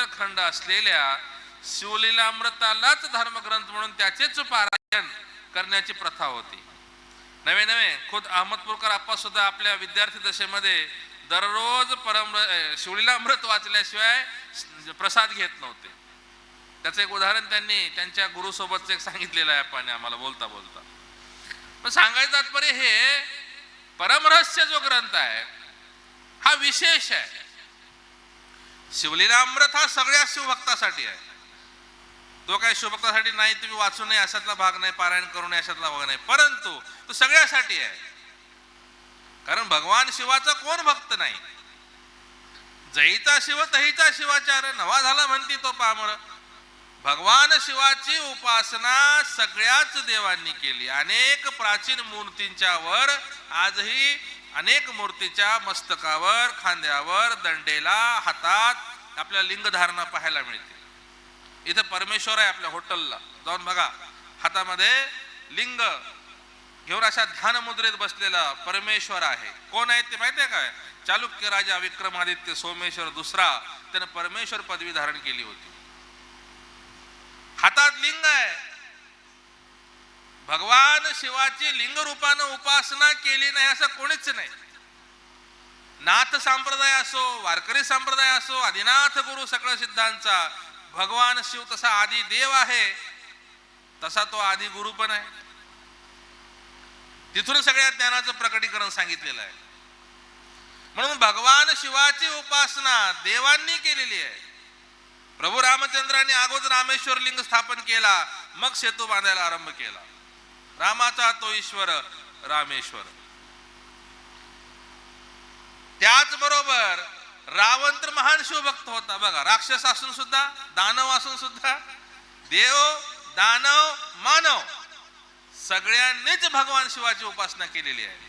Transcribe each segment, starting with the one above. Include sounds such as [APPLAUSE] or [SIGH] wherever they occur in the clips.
उत्तरखंड असलेल्या शिवलीलामृतालाच धर्मग्रंथ म्हणून त्याचेच पारायण करण्याची प्रथा होती. नवे नवे खुद अहमदपूरकर आप्पा सुद्धा आपल्या विद्यार्थी दशेमध्ये दररोज परम शिवलीलामृत वाचल्याशिवाय प्रसाद घेत नव्हते. त्याचं एक उदाहरण त्यांनी त्यांच्या गुरुसोबतचं एक सांगितलेलं आहे आपण आम्हाला बोलता बोलता. पण सांगायचं तात्पर्य हे परमरहस्य जो ग्रंथ आहे हा विशेष आहे. शिवलीलामृत हा सगळ्या शिवभक्तासाठी आहे. तो काय शिवभक्तासाठी नाही तुम्ही वाचू नये अशातला भाग नाही पारायण करू नये अशातला भाग नाही. परंतु तो सगळ्यासाठी आहे. कारण भगवान शिवाचा कोण भक्त नाही? जईचा शिव तहीचा शिवाचार नवा झाला म्हणती तो पामर भगवान शिवाची उपासना सगळ्याच देवांनी केली. अनेक प्राचीन मूर्तींच्या वर आजही अनेक मूर्तीच्या मस्तकावर खांद्यावर दंडेला हातात आपल्या लिंगधारणा पाहायला मिळते इथं परमेश्वर आहे आपल्या हॉटेलला जाऊन बघा हातामध्ये लिंग. घेऊन अशा ध्यान मुद्रेत बसलेला परमेश्वर आहे. कोण आहे ते माहिती आहे काय? चालुक्य राजा विक्रमादित्य सोमेश्वर दुसरा. त्यानं परमेश्वर पदवी धारण केली होती. हातात लिंग आहे. भगवान शिवाची लिंग रूपानं उपासना केली नाही असं कोणीच नाही. नाथ संप्रदाय असो वारकरी संप्रदाय असो आदिनाथ गुरु सकळ सिद्धांचा भगवान शिव तसा आदी देव आहे तसा तो आदी गुरु पण आहे. तिथून सगळ्या ज्ञानाचं प्रकटीकरण सांगितलेलं आहे. म्हणून भगवान शिवाची उपासना देवांनी केलेली आहे. प्रभू रामचंद्रांनी अगोदर रामेश्वर लिंग स्थापन केला मग सेतू बांधायला आरंभ केला. रामाचा तो ईश्वर रामेश्वर. त्याचबरोबर रावण तर महान शिवभक्त होता. बघा राक्षस असून सुद्धा दानव असून सुद्धा देव दानव मानव सगळ्यांनीच भगवान शिवाची उपासना केलेली आहे.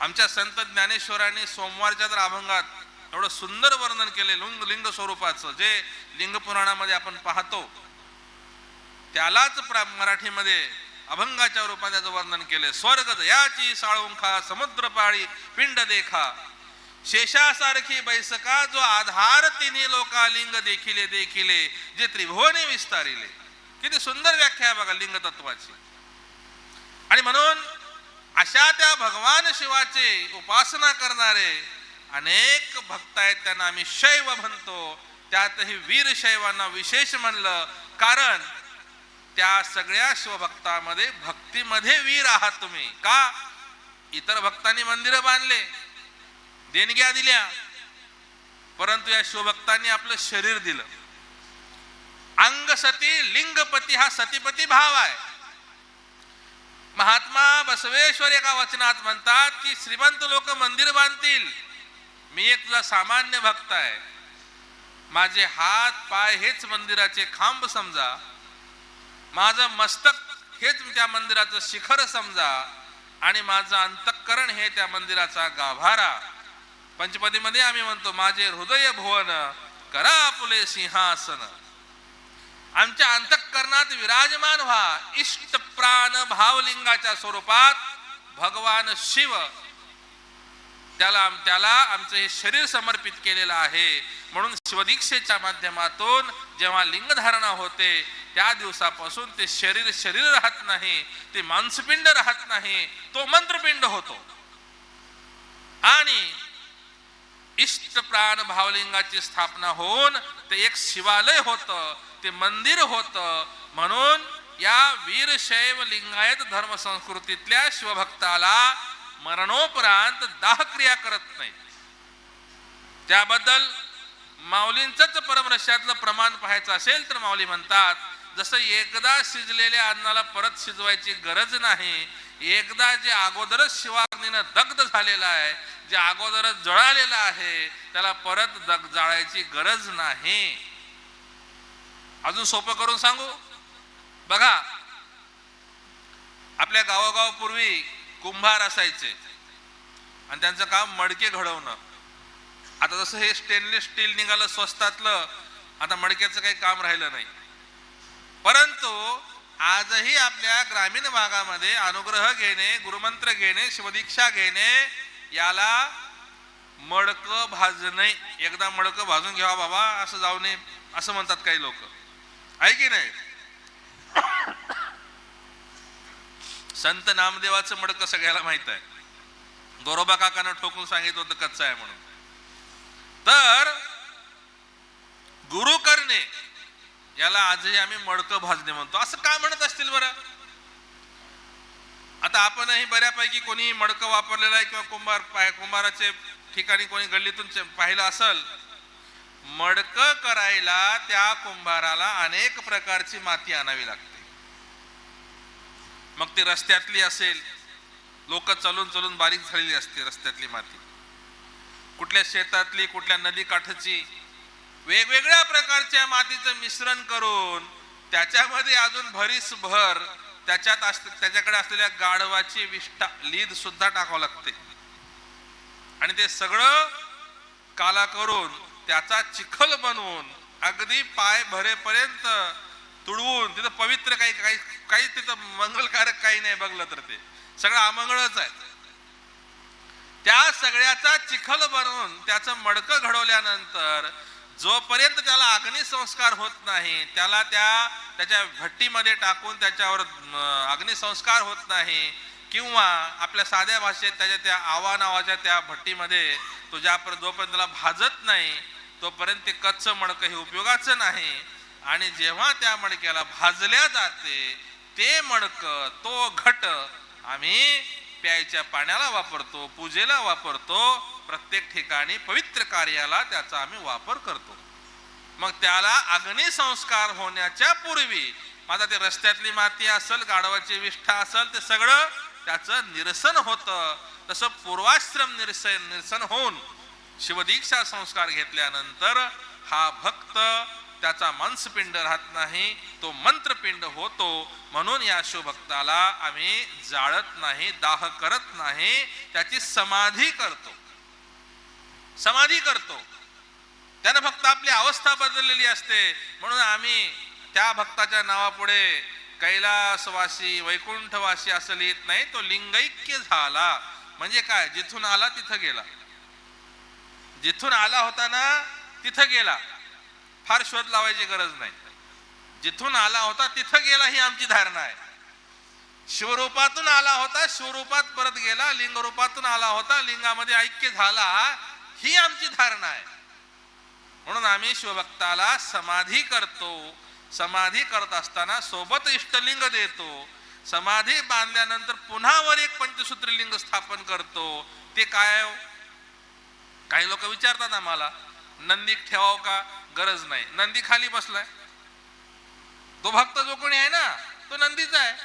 आमच्या संत ज्ञानेश्वरांनी सोमवारच्या तर अभंगात एवढं सुंदर वर्णन केले लिंग लिंग स्वरूपाचं जे लिंग पुराणामध्ये आपण पाहतो त्यालाच प्रा- मराठीमध्ये अभंगाच्या रूपात त्याचं वर्णन केले स्वर्ग दयाची साळुंखा समुद्र पाळी पिंड देखा. शेषासारखी बैसका जो आधार तिन्ही लोकालिंग देखिले देखिले जे त्रिभुवने विस्तारिले. किती सुंदर व्याख्या आहे बघा लिंग तत्वाची आणि म्हणून अशा त्या भगवान शिवाचे उपासना करणारे अनेक भक्त आहेत त्यांना आम्ही शैव म्हणतो. त्यातही वीर शैवांना विशेष म्हणलं. कारण त्या सगळ्या शिवभक्तामध्ये भक्तीमध्ये वीर आहात तुम्ही. का? इतर भक्तांनी मंदिरं बांधले देणग्या दिल्या परंतु या शिवभक्तांनी आपलं शरीर दिलं. अंग सती लिंगपती हा सतीपती भाव आहे. महात्मा बसवेश्वर एका वचनात म्हणतात की श्रीमंत लोक मंदिर बांधतील. मी एक तुझा सामान्य भक्त आहे. माझे हात पाय हेच मंदिराचे खांब समजा. माझं मस्तक हेच त्या मंदिराचं शिखर समजा आणि माझं अंतःकरण हे त्या मंदिराचा गाभारा. पंचपदीमध्ये आम्ही म्हणतो माझे हृदय भुवन करा आपले सिंहासन. आमच्या अंतःकरणात विराजमान व्हा. इष्ट प्राण भावलिंगाच्या स्वरूपात भगवान शिव. त्याला आम- त्याला आमचं हे शरीर समर्पित केलेलं आहे. म्हणून शिवदीक्षेच्या माध्यमातून जेव्हा लिंगधारणा होते त्या दिवसापासून ते शरीर शरीर राहत नाही ते मांसपिंड राहत नाही तो मंत्रपिंड होतो. आणि इष्ट प्राण भावलिंगाची स्थापना होऊन ते एक शिवालय होतं ते मंदिर होतं. म्हणून या वीरशैव लिंगायत धर्म संस्कृतीतल्या शिवभक्ताला मरणोपरांत दाहक्रिया करत नाही. त्याबद्दल माऊलींचंच परमरश्यातलं प्रमाण पाहायचं असेल तर माऊली म्हणतात जसं एकदा शिजलेल्या अन्नाला परत शिजवायची गरज नाही एकदा जे अगोदरच शिवाग्नीनं दग्ध झालेलं आहे जे अगोदरच जळालेलं आहे त्याला परत दग जाळायची गरज नाही. अजून सोपं करून सांगू? बघा आपल्या गावोगाव पूर्वी कुंभार असायचे आणि त्यांचं काम मडके घडवणं. आता जसं हे स्टेनलेस स्टील निघालं स्वस्तातलं आता मडक्याचं काही काम राहिलं नाही. परंतु आजही आपल्या ग्रामीण भागामध्ये अनुग्रह घेणे गुरुमंत्र घेणे शिवदीक्षा घेणे याला मडक भाजणे एकदा मडक भाजून घ्यावा बाबा असं जाऊ नये असं म्हणतात काही लोक. आहे की नाही? संत नामदेवाचं मडकं सगळ्याला माहीत आहे. गोरोबा काकानं ठोकून सांगितलं होतं कच्चा आहे म्हणून. तर गुरु करणे याला आजही आम्ही मडकं भाजणे म्हणतो. असं का म्हणत असतील बरं? आता आपणही बऱ्यापैकी कोणी मडकं वापरलेलं आहे किंवा कुंभार पाय- कुंभाराचे ठिकाणी कोणी गल्लीतून पाहिलं असल मडकं करायला त्या कुंभाराला अनेक प्रकारची माती आणावी लागते. मग ती रस्त्यातली असेल लोक चलून चलून बारीक झालेली असते रस्त्यातली माती. कुठल्या शेतातली कुठल्या नदी काठाची वेगवेगळ्या प्रकारच्या मातीचं मिश्रण करून त्याच्यामध्ये अजून भरीस भर त्याच्यात अस त्याच्याकडे असलेल्या गाढवाची विष्ठा लीद सुद्धा टाकावं लागते. आणि ते सगळं काला करून त्याचा चिखल बनवून अगदी पाय भरेपर्यंत तुडवून तिथं पवित्र काही काही काही तिथं मंगलकारक काही नाही बघलं तर ते. सगळं अमंगळच आहे. त्या सगळ्याचा चिखल बनवून त्याचं मडकं घडवल्यानंतर जोपर्यंत त्याला अग्निसंस्कार होत नाही त्याला त्या त्याच्या भट्टीमध्ये टाकून त्याच्यावर अग्निसंस्कार होत नाही किंवा आपल्या साध्या भाषेत त्याच्या त्या आवा नावाच्या त्या भट्टीमध्ये तो ज्यापर्यंत जोपर्यंत त्याला भाजत नाही तोपर्यंत ते कच्चं मडकं हे उपयोगाचं नाही. आणि जेव्हा त्या मडक्याला भाजल्या जाते ते मडकं तो घट आम्ही प्यायच्या पाण्याला वापरतो पूजेला वापरतो प्रत्येक ठिकाणी पवित्र कार्याला त्याचा आम्ही वापर करतो. मग त्याला अग्निसंस्कार होण्याच्या पूर्वी माझा ते रस्त्यातली माती असेल गाढवाची विष्ठा असेल ते सगळं त्याचं निरसन होतं. तसं पूर्वाश्रम निरसन निरसन होऊन शिवदीक्षा संस्कार घेतल्यानंतर हा भक्त त्याचा मांसपिंड राहत नाही तो मंत्रपिंड होतो. म्हणून या शिवभक्ताला आम्ही जाळत नाही दाह करत नाही त्याची समाधी करतो. समाधी करतो. त्यानं फक्त आपली अवस्था बदललेली असते. म्हणून आम्ही त्या भक्ताच्या नावापुढे कैलासवासी वैकुंठवासी असं लिहित नाही तो लिंगैक्य झाला. म्हणजे काय? जिथून आला तिथं गेला. जिथून आला होता ना तिथं गेला. फार शोध लावायची गरज नाही. जिथून आला होता तिथं गेला ही आमची धारणा आहे. शिवरूपातून आला होता शिवरूपात परत गेला लिंगरूपातून आला होता लिंगामध्ये ऐक्य झाला. ही आमची धारणा आहे. म्हणून आम्ही शिवभक्ताला समाधी करतो. समाधी करत असताना सोबत इष्टलिंग देतो. समाधी बांधल्यानंतर पुन्हा वर एक पंचसूत्री लिंग स्थापन करतो. ते काय हो? काही लोक विचारतात आम्हाला नंदी ठेवाव का? गरज नाही. नंदी खाली बसलाय. तो भक्त जो कोणी आहे ना तो नंदीचा आहे.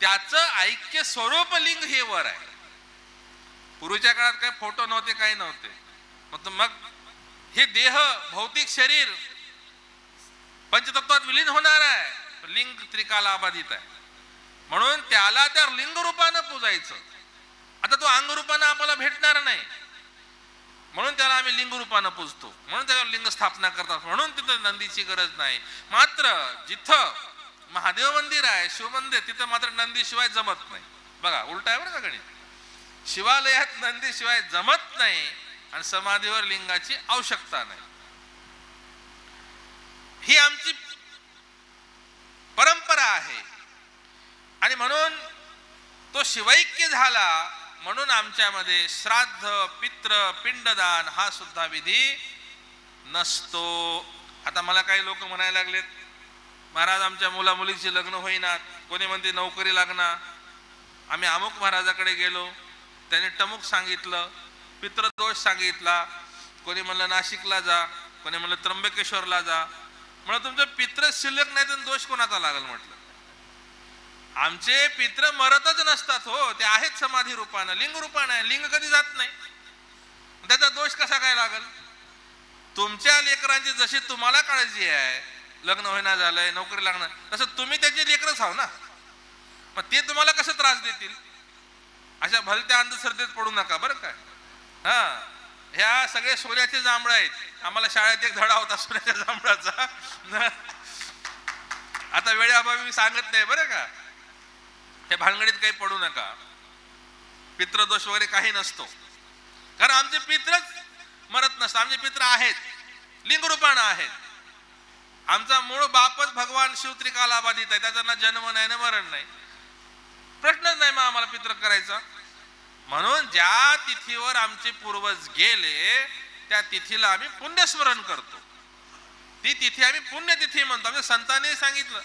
त्याचं ऐक्य स्वरूप लिंग हे वर आहे. पूर्वीच्या काळात काही फोटो नव्हते काही नव्हते. मग मग हे देह भौतिक शरीर पंचतत्वात विलीन होणार आहे. लिंग त्रिकाला अबाधित आहे. म्हणून त्याला त्या लिंग रूपानं पूजायचं. आता तो अंग रूपानं आपल्याला भेटणार नाही. म्हणून त्याला आम्ही लिंग रूपानं पूजतो. म्हणून त्याला लिंग स्थापना करतात. म्हणून तिथं नंदीची गरज नाही. मात्र जिथं महादेव मंदिर आहे शिवमंदिर तिथं मात्र नंदीशिवाय जमत नाही. बघा उलट आहे बरं का गणित. शिवालयात नंदीशिवाय जमत नाही आणि समाधीवर लिंगाची आवश्यकता नाही. ही आमची परंपरा आहे. आणि म्हणून तो शिवैक्य झाला म्हणून आमच्यामध्ये श्राद्ध पित्र पिंडदान हा सुद्धा विधी नसतो. आता मला काही लोक म्हणायला लागलेत महाराज आमच्या मुला मुलीची लग्न होईनात कोणी म्हणते नोकरी लागणार? आम्ही अमुक महाराजाकडे गेलो. त्याने टमुक सांगितलं पितृदोष सांगितला कोणी म्हणलं नाशिकला जा कोणी म्हणलं त्र्यंबकेश्वरला जा. म्हणलं तुमचं पित्र शिल्लक नाही तर दोष कोणाचा लागल म्हटलं. आमचे पित्र मरतच नसतात हो ते आहेत समाधी रूपानं लिंग रूपानं आहे लिंग कधी जात नाही. त्याचा दोष कसा काय लागल? तुमच्या लेकरांची जशी तुम्हाला काळजी आहे लग्न होईना झालंय नोकरी लागणार तसं तुम्ही त्याची लेकरच आहो ना. मग ते तुम्हाला कसं त्रास देतील? अशा भलत्या अंधश्रद्धेत पडू नका बरं काय हा ह्या सगळे सोन्याचे जांभळ आहेत. आम्हाला शाळेत एक धडा होता सोन्याच्या जांभळाचा. आता वेळेअभावी मी सांगत नाही बरं का? हे भानगडीत काही पडू नका. पित्रदोष वगैरे काही नसतो. कारण आमचे पित्रच मरत नसतात. आमचे पित्र आहेत. लिंगरूपानं आहेत. आमचा मूळ बापच भगवान शिव त्रिकालाबाधित आहे. त्याचा ना जन्म नाही ना मरण नाही. प्रश्नच नाही मग आम्हाला पित्र करायचा. म्हणून ज्या तिथीवर आमचे पूर्वज गेले त्या तिथीला आम्ही पुण्यस्मरण करतो. ती तिथी आम्ही पुण्यतिथी म्हणतो. आमच्या संतांनी सांगितलं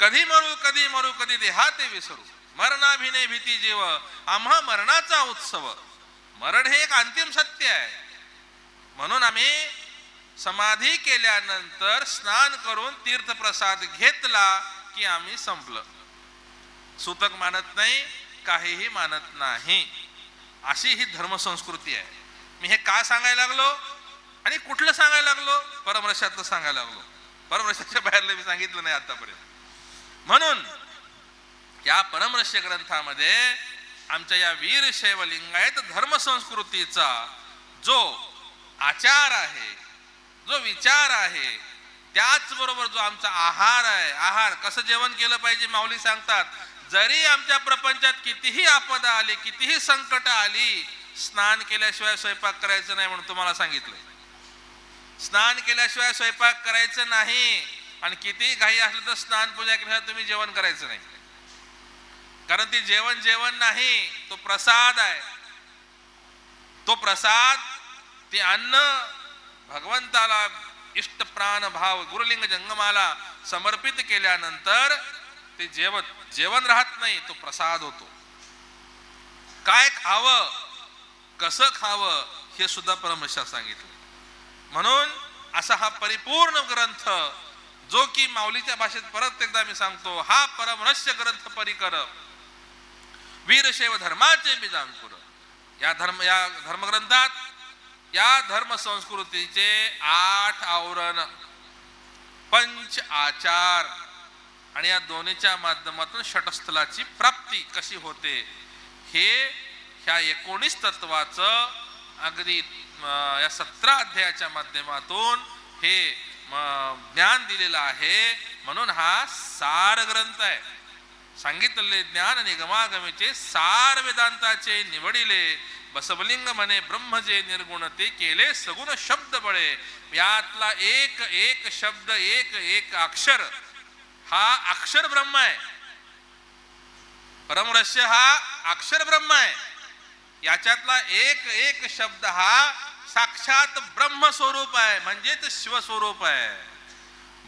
कधी मरू कधी मरू कधी देहा ते विसरू. मरणाभिनय भीती जीव. आम्हा मरणाचा उत्सव. मरण हे एक अंतिम सत्य आहे. म्हणून आम्ही समाधी केल्यानंतर स्नान करून तीर्थप्रसाद घेतला की आम्ही संपलं. सूतक मानत नाही काहीही मानत नाही. अशी ही धर्मसंस्कृती आहे. मी हे का सांगायला लागलो? आणि कुठलं सांगायला लागलो? परमरशातलं सांगायला लागलो. परमरशाच्या बाहेरलं मी सांगितलं नाही आतापर्यंत. म्हणून या परमरस्य ग्रंथामध्ये आमच्या या वीरशैव लिंगायत धर्मसंस्कृतीचा जो आचार आहे जो विचार आहे त्याचबरोबर जो आमचा आहार आहे आहार कसं जेवण केलं पाहिजे माऊली सांगतात? जरी आमच्या प्रपंचात कितीही आपदा आली कितीही संकट आली स्नान केल्याशिवाय स्वयंपाक करायचं नाही म्हणून तुम्हाला सांगितलं स्नान केल्याशिवाय स्वयंपाक करायचं नाही आणि कितीही घाई असलं तर स्नान पूजा केल्याशिवाय तुम्ही जेवण करायचं नाही. कारण ती जेवण जेवण नाही तो प्रसाद आहे. तो प्रसाद ते अन्न भगवंताला इष्ट प्राण भाव गुरुलिंग जंगमाला समर्पित केल्यानंतर ते जेवण जेवण राहत नाही तो प्रसाद होतो. काय खावं कसं खावं हे सुद्धा परमेश्वर सांगितलं. म्हणून असा हा परिपूर्ण ग्रंथ जो की माऊलीच्या भाषेत परत एकदा मी सांगतो हा परमरस्य ग्रंथ परिकर वीरशैव धर्माचे बीजांकुर या धर्म या धर्मग्रंथात या धर्म संस्कृतीचे आठ आवरण. पंच आचार. आणि या दोन्हीच्या माध्यमातून षटस्थलाची प्राप्ती कशी होते हे ह्या एकोणीस तत्वाचं अगदी या सतरा अध्यायाच्या माध्यमातून हे ज्ञान दिलेलं आहे. म्हणून हा सार ग्रंथ आहे. सांगितलेले ज्ञान निगमागमीचे सार वेदांताचे निवडिले बसवलिंग म्हणे ब्रह्म जे निर्गुण ते केले सगुण शब्द बळे. यातला एक एक शब्द एक एक अक्षर हा अक्षर ब्रह्म आहे. परमरस्य हा अक्षर ब्रह्म आहे. याच्यातला एक एक शब्द हा साक्षात ब्रह्म स्वरूप आहे म्हणजेच शिवस्वरूप आहे.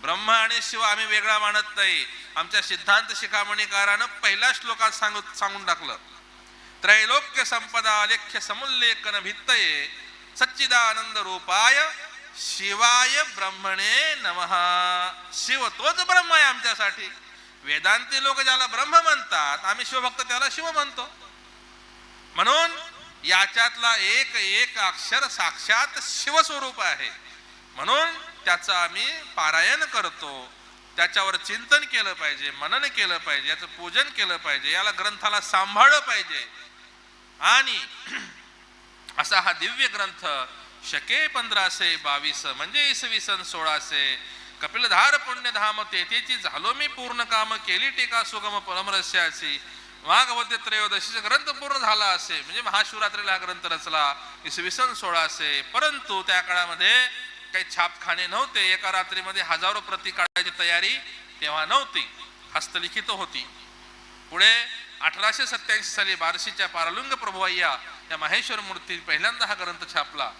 ब्रह्म आणि शिव आम्ही वेगळा मानत नाही. आमच्या सिद्धांत शिखामणीकारानं पहिल्या श्लोकात सांगू सांगून टाकलं. त्रैलोक्य संपदा लेख्य समुल्लेखन भित्तये सच्चिदानंद रूपाय शिवाय ब्रह्मणे नमः. शिव तोच ब्रह्म आहे आमच्यासाठी. वेदांती लोक ज्याला ब्रह्म म्हणतात आम्ही शिवभक्त त्याला शिव म्हणतो. म्हणून याच्यातला एक एक अक्षर साक्षात शिवस्वरूप आहे. म्हणून त्याचं आम्ही पारायण करतो. त्याच्यावर चिंतन केलं पाहिजे मनन केलं पाहिजे याचं पूजन केलं पाहिजे याला ग्रंथाला सांभाळलं पाहिजे. आणि [CLEARS THROAT] असा हा दिव्य ग्रंथ शके पंधराशे बावीस म्हणजे इसवी सन सोळाशे. कपिलधार पुण्यधाम तेथेची झालो मी पूर्ण काम केली टीका सुगम परमरस्याची. वाघवते त्रयोदशीचा ग्रंथ पूर्ण झाला असे. म्हणजे महाशिवरात्रीला हा ग्रंथ रचला इसवी सन सोळाशे. परंतु त्या काळामध्ये काही छापखाने नव्हते. एका रात्रीमध्ये हजारो प्रती काढायची तयारी तेव्हा नव्हती. हस्तलिखित होती. पुढे अठराशे सत्याऐंशी साली बार्शीच्या पारलुंग प्रभुअय्या या माहेश्वर मूर्ती पहिल्यांदा हा ग्रंथ छापला.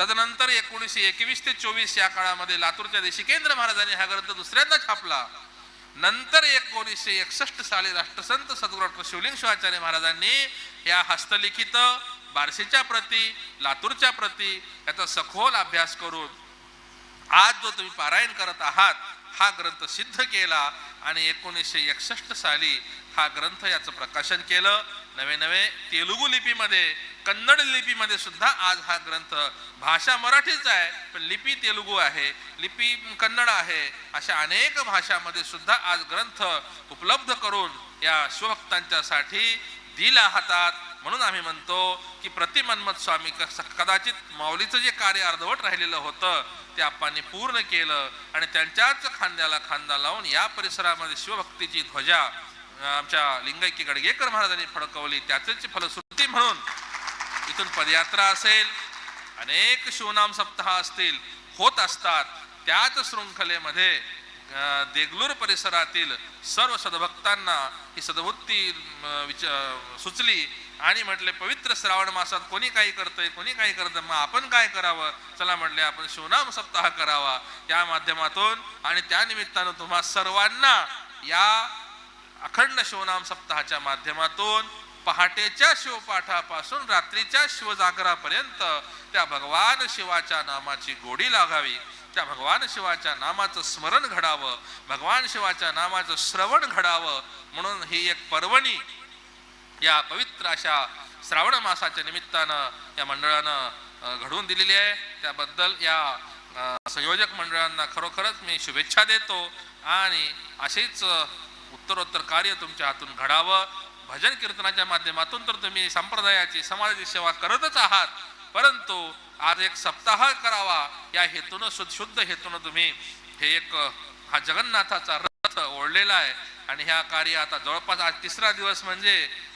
तदनंतर एकोणीसशे एकवीस ते चोवीस या काळामध्ये लातूरच्या देशिकेंद्र महाराजांनी हा ग्रंथ दुसऱ्यांदा छापला. नंतर एकोणीसशे एकसष्ट साली राष्ट्रसंत सद्गुरू डॉक्टर शिवलिंग शिवाचार्य महाराजांनी या हस्तलिखित बार्शीच्या प्रती लातूरच्या प्रती याचा सखोल अभ्यास करून आज जो तुम्ही पारायण करत आहात हा ग्रंथ सिद्ध केला आणि एकोणीसशे एकसष्ट साली हा ग्रंथ याचं प्रकाशन केलं. नवे नवे तेलुगू लिपीमध्ये कन्नड लिपीमध्ये सुद्धा आज हा ग्रंथ भाषा मराठीच आहे पण लिपी तेलुगू आहे लिपी कन्नड आहे अशा अनेक भाषामध्ये सुद्धा आज ग्रंथ उपलब्ध करून या शिवभक्तांच्यासाठी दिला हातात. म्हणून आम्ही म्हणतो की प्रतिमन्मत स्वामी कदाचित माऊलीचं जे कार्य अर्धवट राहिलेलं होतं ते आपांनी पूर्ण केलं आणि त्यांच्याच खांद्याला खांदा लावून या परिसरामध्ये शिवभक्तीची ध्वजा आमच्या लिंगायकी गडगेकर महाराजांनी फडकवली त्याच फलश्रुती म्हणून इथून पदयात्रा असेल अनेक शिवनाम सप्ताह असतील होत असतात त्याच शृंखलेमध्ये देगलूर परिसरातील सर्व सद्भक्तांना ही सद्बुद्धी विच सुचली आणि म्हटले पवित्र श्रावण मासात कोणी काही करतंय कोणी काही करतं मग आपण काय करावं? चला म्हटले आपण शिवनाम सप्ताह करावा. या माध्यमातून आणि त्या निमित्तानं तुम्हा सर्वांना या अखंड शिवनाम सप्ताहाच्या माध्यमातून पहाटेच्या शिवपाठापासून रात्रीच्या शिवजागरापर्यंत त्या भगवान शिवाच्या नामाची गोडी लागावी. त्या भगवान शिवाच्या नामाचं स्मरण घडावं. भगवान शिवाच्या नामाचं श्रवण घडावं. म्हणून ही एक पर्वणी या पवित्र अशा श्रावण मासाच्या निमित्तानं या मंडळानं घडवून दिलेली आहे. त्याबद्दल या संयोजक मंडळांना खरोखरच मी शुभेच्छा देतो. आणि असेच उत्तरोत्तर कार्य तुमच्या हातून घडावं. भजन कीर्तनाच्या माध्यमातून तर तुम्ही संप्रदायाची समाजाची सेवा करतच आहात. परंतु आज एक सप्ताह करावा या हेतून शुद्ध शुद्ध हेतून तुम्ही हे एक हा जगन्नाथाचा रथ ओढलेला आहे. आणि ह्या कार्य आता जवळपास आज तिसरा दिवस म्हणजे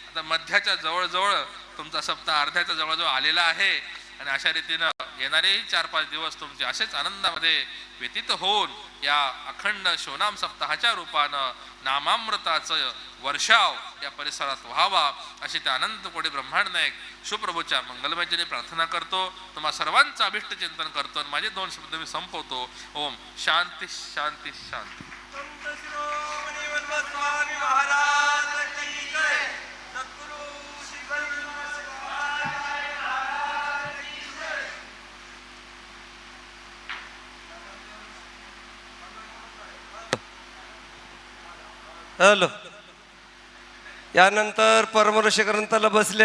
आता मध्याच्या जवळजवळ तुमचा सप्ताह अर्ध्याच्या जवळजवळ आलेला आहे. आणि अशा रीतीनं येणारेही चार पाच दिवस तुमचे असेच आनंदामध्ये व्यतीत होऊन या अखंड शिवनाम सप्ताहाच्या रूपानं नामामृताचं वर्षाव या परिसरात व्हावा अशी त्या अनंत कोटी ब्रह्मांड नायक सुप्रभूच्या मंगलमयजीने प्रार्थना करतो. तुम्हा सर्वांचं अभिष्ट चिंतन करतो आणि माझे दोन शब्द मी संपवतो. ओम शांती शांती शांती. महाराज की जय सद्गुरु श्री गणेश शिवाय महाराज की जय हॅलो. यानंतर परमऋषी ग्रंथाला बसले